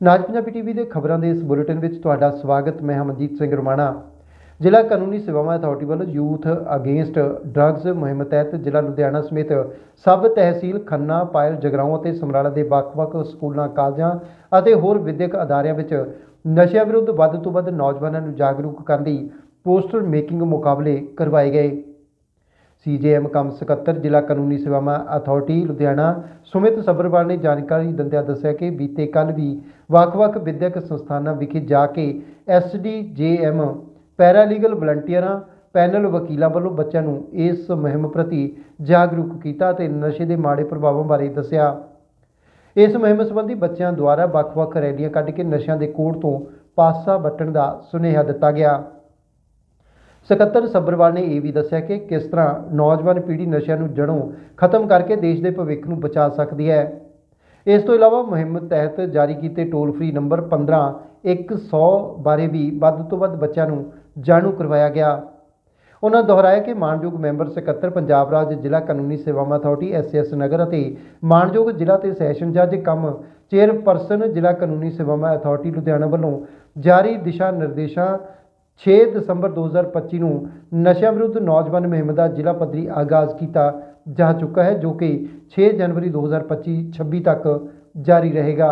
ਨਾਜ Punjabi TV ਦੇ ਖਬਰਾਂ ਦੇ ਇਸ ਬੁਲੇਟਿਨ ਵਿੱਚ ਤੁਹਾਡਾ ਸਵਾਗਤ, ਮੈਂ ਹਮਨਜੀਤ ਸਿੰਘ ਰਮਾਣਾ। ਜ਼ਿਲ੍ਹਾ ਕਾਨੂੰਨੀ ਸੇਵਾਵਾਂ ਅਥਾਰਟੀ ਵੱਲੋਂ ਯੂਥ ਅਗੇਂਸਟ ਡਰੱਗਸ ਮੁਹਿੰਮ ਤਹਿਤ ਜ਼ਿਲ੍ਹਾ ਲੁਧਿਆਣਾ ਸਮੇਤ ਸਬ ਤਹਿਸੀਲ ਖੰਨਾ, ਪਾਇਲ, ਜਗਰਾਉਂ ਅਤੇ ਸਮਰਾਲਾ ਦੇ ਵੱਖ-ਵੱਖ ਸਕੂਲਾਂ, ਕਾਲਜਾਂ ਅਤੇ ਹੋਰ ਵਿਦਿਅਕ ਅਦਾਰਿਆਂ ਵਿੱਚ ਨਸ਼ਿਆਂ ਵਿਰੁੱਧ ਵੱਧ ਤੋਂ ਵੱਧ ਨੌਜਵਾਨਾਂ ਨੂੰ ਜਾਗਰੂਕ ਕਰਨ ਲਈ ਪੋਸਟਰ ਮੇਕਿੰਗ ਮੁਕਾਬਲੇ ਕਰਵਾਏ ਗਏ। ਸੀਜੇਐਮ ਕਮ ਸਕੱਤਰ, ਜ਼ਿਲ੍ਹਾ ਕਾਨੂੰਨੀ ਸੇਵਾਵਾਂ ਅਥਾਰਟੀ ਲੁਧਿਆਣਾ। ਸੁਮਿਤ ਸੱਭਰਵਾਲ ਨੇ ਜਾਣਕਾਰੀ ਦਿੰਦਿਆਂ ਦੱਸਿਆ ਕਿ ਬੀਤੇ ਕੱਲ ਵੀ ਵੱਖ-ਵੱਖ ਵਿਦਿਅਕ ਸੰਸਥਾਨਾਂ ਵਿਖੇ ਜਾ ਕੇ ਐਸਡੀਜੇਐਮ ਪੈਰਾਲੀਗਲ ਵਲੰਟੀਅਰਾਂ, ਪੈਨਲ ਵਕੀਲਾਂ ਵੱਲੋਂ ਬੱਚਿਆਂ ਨੂੰ ਇਸ ਮੁਹਿੰਮ ਪ੍ਰਤੀ ਜਾਗਰੂਕ ਕੀਤਾ ਤੇ ਨਸ਼ੇ ਦੇ ਮਾੜੇ ਪ੍ਰਭਾਵਾਂ ਬਾਰੇ ਦੱਸਿਆ। ਇਸ ਮੁਹਿੰਮ ਸੰਬੰਧੀ ਬੱਚਿਆਂ ਦੁਆਰਾ ਵੱਖ-ਵੱਖ ਰੈਲੀਆਂ ਕੱਢ ਕੇ ਨਸ਼ਿਆਂ ਦੇ ਕੋੜ ਤੋਂ ਪਾਸਾ ਵੱਟਣ ਦਾ ਸੁਨੇਹਾ ਦਿੱਤਾ ਗਿਆ। ਸਕੱਤਰ ਸੱਭਰਵਾਲ ਨੇ ਇਹ ਵੀ ਦੱਸਿਆ ਕਿ ਕਿਸ ਤਰ੍ਹਾਂ ਨੌਜਵਾਨ ਪੀੜ੍ਹੀ ਨਸ਼ਿਆਂ ਨੂੰ ਜੜੋਂ ਖਤਮ ਕਰਕੇ ਦੇਸ਼ ਦੇ ਭਵਿੱਖ ਨੂੰ ਬਚਾ ਸਕਦੀ ਹੈ। ਇਸ ਤੋਂ ਇਲਾਵਾ ਮੁਹਿੰਮ ਤਹਿਤ ਜਾਰੀ ਕੀਤੇ ਟੋਲ ਫ੍ਰੀ ਨੰਬਰ 15 100 ਬਾਰੇ ਵੀ ਵੱਧ ਤੋਂ ਵੱਧ ਬੱਚਿਆਂ ਨੂੰ ਜਾਣੂ ਕਰਵਾਇਆ ਗਿਆ। ਉਹਨਾਂ ਦੁਹਰਾਇਆ ਕਿ ਮਾਨਯੋਗ ਮੈਂਬਰ ਸਕੱਤਰ ਪੰਜਾਬ ਰਾਜ ਜ਼ਿਲ੍ਹਾ ਕਾਨੂੰਨੀ ਸੇਵਾਵਾਂ ਅਥਾਰਟੀ ਐਸਐਸ ਨਗਰ ਅਤੇ ਮਾਨਯੋਗ ਜ਼ਿਲ੍ਹਾ ਤੇ ਸੈਸ਼ਨ ਜੱਜ ਕੰਮ ਚੇਅਰਪਰਸਨ ਜ਼ਿਲ੍ਹਾ ਕਾਨੂੰਨੀ ਸੇਵਾਵਾਂ ਅਥਾਰਟੀ ਲੁਧਿਆਣਾ ਵੱਲੋਂ ਜਾਰੀ ਦਿਸ਼ਾ ਨਿਰਦੇਸ਼ਾਂ 6 ਦਸੰਬਰ 2025 ਨੂੰ ਨਸ਼ਿਆਂ ਵਿਰੁੱਧ ਨੌਜਵਾਨ ਮੁਹਿੰਮ ਦਾ ਜ਼ਿਲ੍ਹਾ ਪੱਧਰੀ ਆਗਾਜ਼ ਕੀਤਾ ਜਾ ਚੁੱਕਾ ਹੈ, ਜੋ ਕਿ 6 ਜਨਵਰੀ 2025 26 ਤੱਕ ਜਾਰੀ ਰਹੇਗਾ।